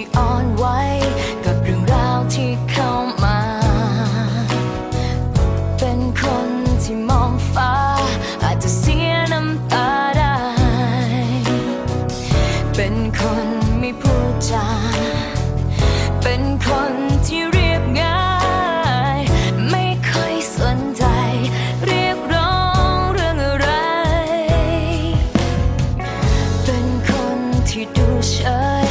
ที่อ่อนไหวกับเรื่องราวที่เข้ามา เป็นคนที่มองฟ้า อาจจะเสียน้ำตาได้ เป็นคนไม่พูดจา เป็นคนที่เรียบง่าย ไม่ค่อยสนใจ เรียกร้องเรื่องอะไร เป็นคนที่ดูเฉย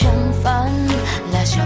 相反来说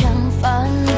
相反